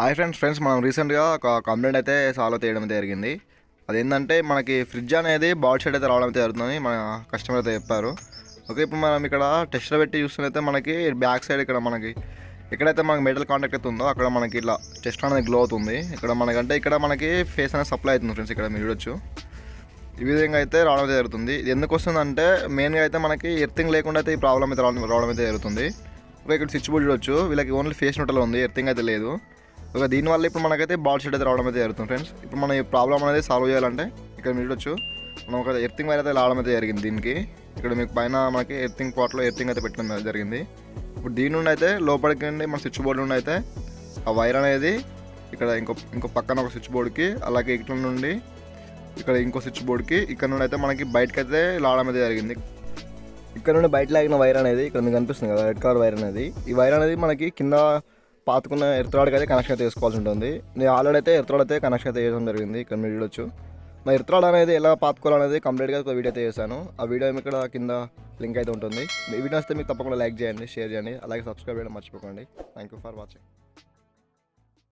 Hi friends friends మనం రీసెంట్గా ఒక కంప్లైంట్ అయితే సాల్వ్ చేయడం జరిగింది. అదేంటంటే మనకి ఫ్రిడ్జ్ అనేది బాల్ షెడ్ అయితే రావడం అయితే జరుగుతుంది మన కస్టమర్ అయితే చెప్పారు. ఓకే ఇప్పుడు మనం ఇక్కడ టెస్ట్లో పెట్టి చూస్తున్నైతే మనకి బ్యాక్ సైడ్ ఇక్కడ మనకి ఎక్కడైతే మనకి మెటల్ కాంటాక్ట్ అయితే ఉందో అక్కడ మనకి ఇట్లా టెస్ట్ అనేది గ్లో అవుతుంది. ఇక్కడ మనకంటే ఇక్కడ మనకి ఫేస్ అనేది సప్లై అవుతుంది ఫ్రెండ్స్ ఇక్కడ మీరు చూడొచ్చు. ఈ విధంగా అయితే రావడం అయితే జరుగుతుంది. ఇది ఎందుకు వస్తుందంటే మెయిన్గా అయితే మనకి ఎర్థింగ్ లేకుండా అయితే ఈ ప్రాబ్లం అయితే రావడం రావడం అయితే జరుగుతుంది. ఓకే ఇక్కడ స్విచ్ బోర్డ్ చూడొచ్చు. వీళ్ళకి ఓన్లీ ఫేస్ నోటలో ఉంది. ఎర్థింగ్ అయితే లేదు. ఒక దీనివల్ల ఇప్పుడు మనకైతే బాల్ షెడ్ అయితే రావడం అయితే జరుగుతుంది ఫ్రెండ్స్ ఇప్పుడు మనం ఈ ప్రాబ్లం అనేది సాల్వ్ చేయాలంటే ఇక్కడ మీరు చూడొచ్చు మనం ఒక ఎర్తింగ్ వైర్ అయితే రావడం అయితే జరిగింది దీనికి. ఇక్కడ మీకు పైన మనకి ఎర్తింగ్ పాట్లో ఎర్తింగ్ అయితే పెట్టడం జరిగింది. ఇప్పుడు దీని నుండి అయితే లోపలికి నుండి మన స్విచ్ బోర్డు నుండి అయితే ఆ వైర్ అనేది ఇక్కడ ఇంకో ఇంకో పక్కన ఒక స్విచ్ బోర్డుకి అలాగే ఇక్కడ నుండి ఇక్కడ ఇంకో స్విచ్ బోర్డుకి ఇక్కడ నుండి అయితే మనకి బయటకి అయితే లాగడం అయితే జరిగింది. ఇక్కడ నుండి బయట లాగిన వైర్ అనేది ఇక్కడ మీకు కనిపిస్తుంది కదా రెడ్ కలర్ వైర్ అనేది. ఈ వైర్ అనేది మనకి కింద పాతుకున్న ఎర్త్రాడ్కి అయితే కనెక్షన్ అయితే వేసుకోవాల్సి ఉంటుంది. నేను ఆల్రెడీ అయితే ఎర్త్రాడ్ అయితే కనెక్షన్ అయితే వేయడం జరిగింది ఇక్కడ మీరు చూడొచ్చు. మా ఎర్త్రాడ్ అనేది ఎలా పాతుకోవాలనేది కంప్లీట్గా ఒక వీడియో అయితే చేశాను. ఆ వీడియో ఇక్కడ కింద లింక్ అయితే ఉంటుంది. ఈ వీడియో వస్తే మీకు తప్పకుండా లైక్ చేయండి షేర్ చేయండి అలాగే సబ్స్క్రైబ్ చేయడం మర్చిపోకండి. Thank you for watching